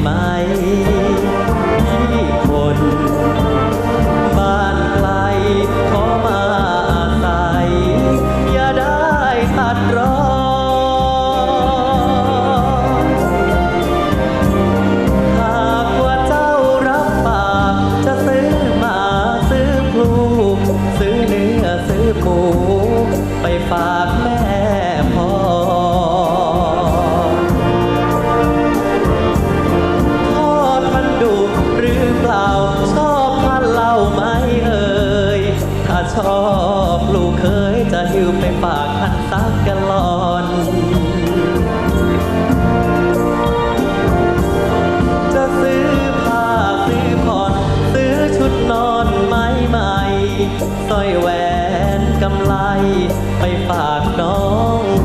ไหมที่คนบ้านไกลขอมาอาศัยอย่าได้ขัดรอหากว่าเจ้ารับปากจะซื้อมาซื้อพลูซื้อเนื้อซื้อหมูไปฝากแม่ ชอบลูกเคยจะหิวไปฝากท่านตักกันลอนจะซื้อผ้าซื้อผ่อนซื้อชุดนอนไม้ใหม่สร้อยแหวนกำไลไปฝากน้อง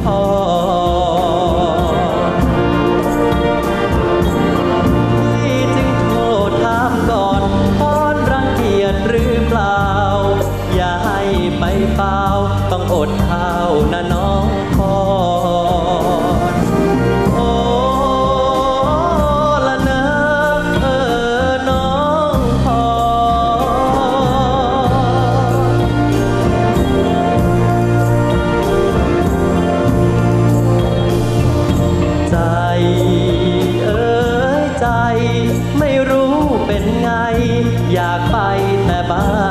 paz.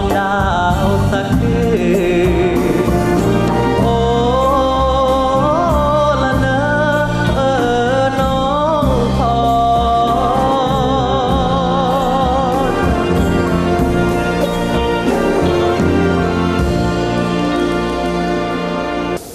มหนาวสักคืน